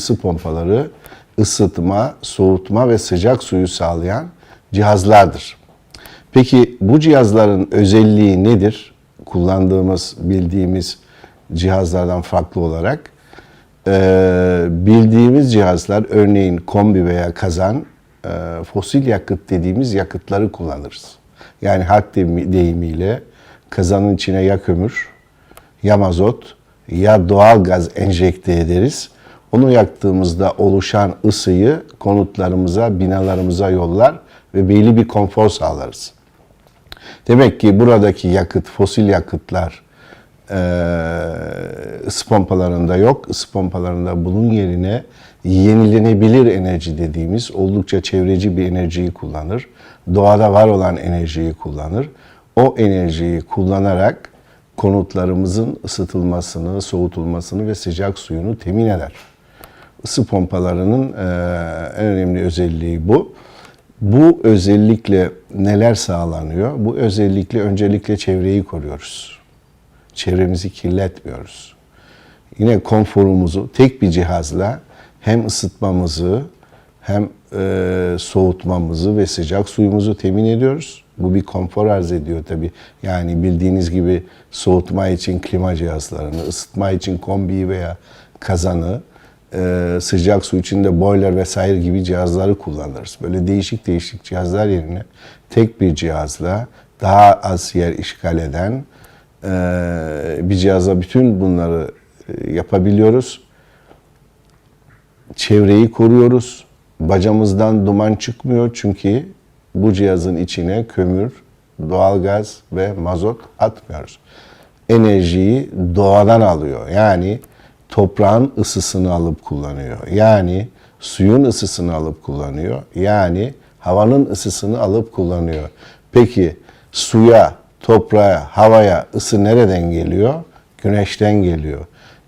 ısı pompaları ısıtma, soğutma ve sıcak suyu sağlayan cihazlardır. Peki bu cihazların özelliği nedir? Kullandığımız, bildiğimiz cihazlardan farklı olarak Ee, bildiğimiz cihazlar örneğin kombi veya kazan e, fosil yakıt dediğimiz yakıtları kullanırız. Yani halk deyimi- deyimiyle kazanın içine ya kömür ya mazot ya doğal gaz enjekte ederiz. Onu yaktığımızda oluşan ısıyı konutlarımıza, binalarımıza yollar ve belli bir konfor sağlarız. Demek ki buradaki yakıt, fosil yakıtlar eee ısı pompalarında yok. Isı pompalarında bunun yerine yenilenebilir enerji dediğimiz oldukça çevreci bir enerjiyi kullanır. Doğada var olan enerjiyi kullanır. O enerjiyi kullanarak konutlarımızın ısıtılmasını, soğutulmasını ve sıcak suyunu temin eder. Isı pompalarının en önemli özelliği bu. Bu özellikle neler sağlanıyor? Bu özellikle öncelikle çevreyi koruyoruz. Çevremizi kirletmiyoruz. Yine konforumuzu tek bir cihazla hem ısıtmamızı hem e, soğutmamızı ve sıcak suyumuzu temin ediyoruz. Bu bir konfor arz ediyor tabii. Yani bildiğiniz gibi soğutma için klima cihazlarını, ısıtma için kombiyi veya kazanı, e, sıcak su için de boiler vesaire gibi cihazları kullanırız. Böyle değişik değişik cihazlar yerine tek bir cihazla daha az yer işgal eden e, bir cihazla bütün bunları e, yapabiliyoruz. Çevreyi koruyoruz. Bacamızdan duman çıkmıyor çünkü bu cihazın içine kömür, doğalgaz ve mazot atmıyoruz. Enerjiyi doğadan alıyor. Yani toprağın ısısını alıp kullanıyor. Yani suyun ısısını alıp kullanıyor. Yani havanın ısısını alıp kullanıyor. Peki suya, toprağa, havaya ısı nereden geliyor? Güneşten geliyor.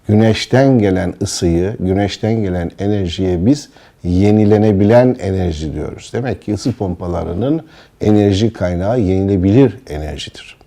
Güneşten gelen ısıyı, güneşten gelen enerjiye biz yenilenebilen enerji diyoruz. Demek ki ısı pompalarının enerji kaynağı yenilebilir enerjidir.